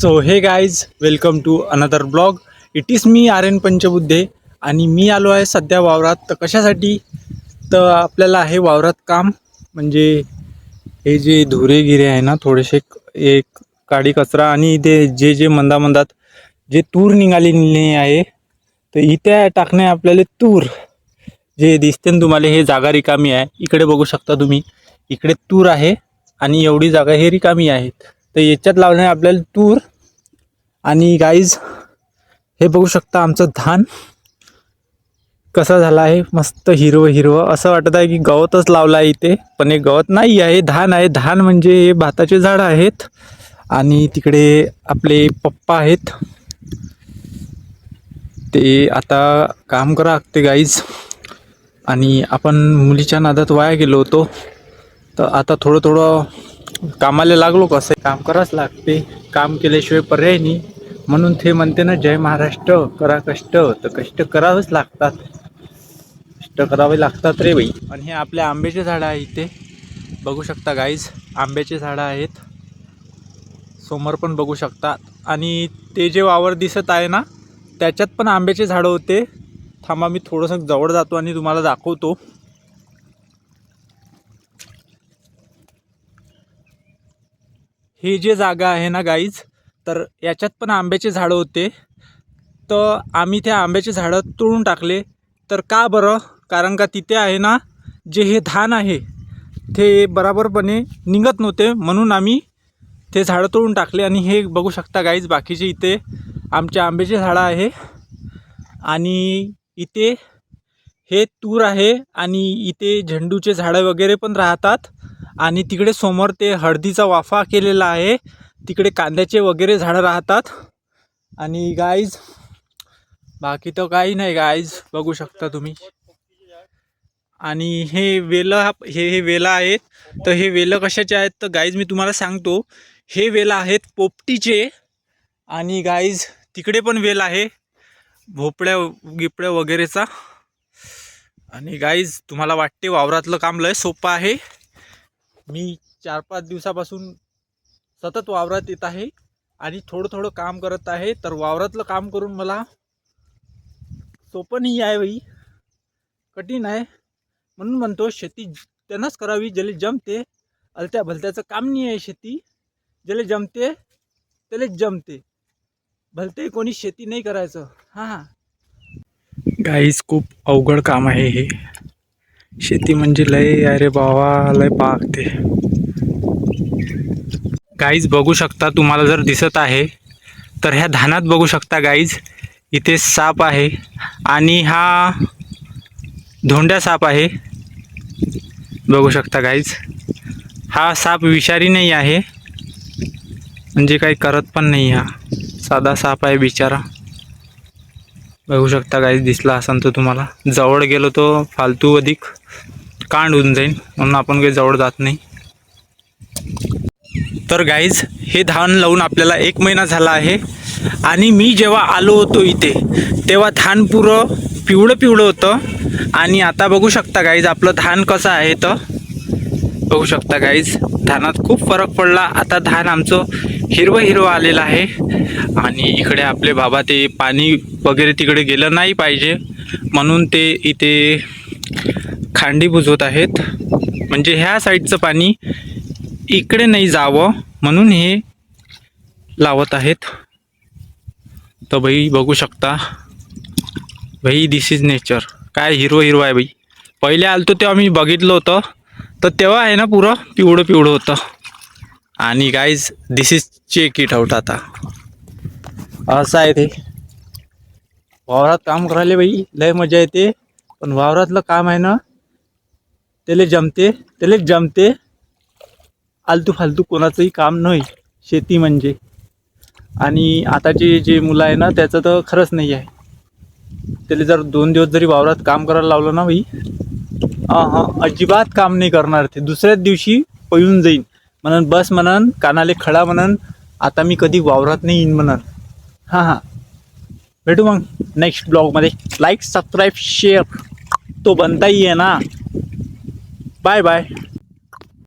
So hey guys welcome to another blog it is me R N Panchbudhe आणि मी आलो आहे सध्या वावरात. तर कशासाठी? तर आपल्याला आहे वावरात काम. म्हणजे हे जे धुरे गिरे आहे ना थोडेसे एक काडी कचरा आणि इथे जे जे मंदा मंदात जे तूर निघालेली आहे तर इथे टाकणे आपल्याला तूर. जे दिसते ना तुम्हाला हे जागा रिकामी आहे. इकडे बघू शकता तुम्ही. इकडे तूर आहे आणि एवढी जागा हे रिकामी आहेत. तर याच्यात लावणे आपल्याला तूर. आणि गाईज हे बघू शकता आमचं धान कसा झाला आहे. मस्त हिरवं हिरवं. असं वाटत आहे की गवतच लावलं आहे इथे पण हे गवत नाही आहे. धान आहे. धान म्हणजे हे भाताचे झाडं आहेत. आणि तिकडे आपले पप्पा आहेत. ते आता काम करा लागते गाईज आणि आपण मुलीच्या नादात वाया गेलो होतो. तर आता थोडं थोडं कामाला लागलो कसं काम करावंच लागते. काम केल्याशिवाय पर्याय नाही. म्हणून ते म्हणते ना जय महाराष्ट्र करा कष्ट. तर कष्ट करावेच लागतात. कष्ट करावे लागतात रे बाई. आणि हे आपल्या आंब्याचे झाडं आहे इथे. बघू शकता गाईज आंब्याचे झाडं आहेत. समोर पण बघू शकता. आणि ते जे वावर दिसत आहे ना त्याच्यात पण आंब्याचे झाडं होते. थांबा मी थोडंसं जवळ जातो आणि तुम्हाला दाखवतो. ही जे जागा आहे ना गाईज तर याच्यात पण आंब्याचे झाडं होते. तर आम्ही त्या आंब्याचे झाडं तोडून टाकले. तर का बरं? कारण का तिथे आहे ना जे हे धान आहे ते बराबरपणे निघत नव्हते. म्हणून आम्ही ते झाडं तोडून टाकले आणि हे बघू शकता गाईज बाकीचे इथे आमच्या आंब्याचे झाडं आहे. आणि इथे हे तूर आहे आणि इथे झेंडूचे झाडं वगैरे पण राहतात. आणि तिकडे समोर ते हळदीचा वाफा केलेला आहे. तिकडे कांद्याचे वगैरे झाडं राहतात. आणि गाईज बाकी तर काही नाही गाईज बघू शकता तुम्ही. आणि हे वेलं हे हे वेलं आहेत. तर हे वेलं कशाचे आहेत? तर गाईज मी तुम्हाला सांगतो. हे वेलं आहेत पोपटीचे. आणि गाईज तिकडे पण वेल आहे. भोपळ्या गिपड्या वगैरेचा. आणि गाईज तुम्हाला वाटते वावरातलं काम लय सोपं आहे. मी चार पाच दिवसापासून सतत वावरात येत आहे आणि थोडं थोडं काम करत आहे. तर वावरातलं काम करून मला सोपं नाही आहे बाई. कठीण आहे. म्हणून म्हणतो शेती त्यांनाच करावी. ज्याला जमते अलत्या भलत्याचं काम नाही आहे शेती. ज्याला जमते त्याला जमते. भलते कोणी शेती नाही करायचं. हां हां. गाईज खूप अवघड काम आहे हे. शेती म्हणजे लय अरे बाबा लय पाकते गाईज बघू शकता तुम्हाला जर दिसत आहे तर ह्या धानात बघू शकता गाईज इथे साप आहे आणि हा धोंड्या साप आहे. बघू शकता गाईज हा साप विषारी नाही आहे म्हणजे काही करत पण नाही हा. साधा साप आहे बिचारा. बघू शकता गाईज दिसला असेल तर तुम्हाला. जवळ गेलो तो फालतू अधिक कांड होऊन जाईल म्हणून आपण काही जवळ जात नाही. तर गाईज हे धान लावून आपल्याला एक महिना झाला आहे. आणि मी जेव्हा आलो होतो इथे तेव्हा धान पुरं पिवळं पिवळं होतं. आणि आता बघू शकता गाईज आपलं धान कसं आहे तर. बघू शकता गाईज धानात खूप फरक पडला. आता धान आमचं हिरवं हिरवं आलेलं आहे. आणि इकडे आपले बाबा ते पाणी वगैरे तिकडे गेलं नाही पाहिजे. म्हणून ते इथे खांडी बुजवत आहेत. म्हणजे ह्या साईडचं पाणी इकडे नाही जावं म्हणून हे लावत आहेत. तर भाई बघू शकता. भाई दिस इज नेचर काय हिरवं हिरवं आहे बाई. पहिले आलतो तेव्हा मी बघितलं होतं. तर तेव्हा आहे ना पुरं पिवळं पिवळं होतं. आणि guys this is check it out आता. असं आहे ते. वावरात काम करायला बाई लय मजा येते. पण वावरातलं काम आहे ना त्याला जमते त्याला जमते. आलतू फालतू कोणाचंही काम नाही शेती म्हणजे. आणि आताचे जे मुलं आहे ना त्याचं तर खरंच नाही आहे. त्याला जर दोन दिवस जरी वावरात काम करायला लावलं ना बाई हां अजिबात काम नाही करणार ते. दुसऱ्याच दिवशी पळून जाईन. म्हणून बस म्हणन कानाले खडा म्हणन आता मी कधी वावरात नाही येईन म्हणन हां हां. भेटू मग नेक्स्ट ब्लॉगमध्ये लाईक सबस्क्राईब शेअर तो बनताही आहे ना. Bye bye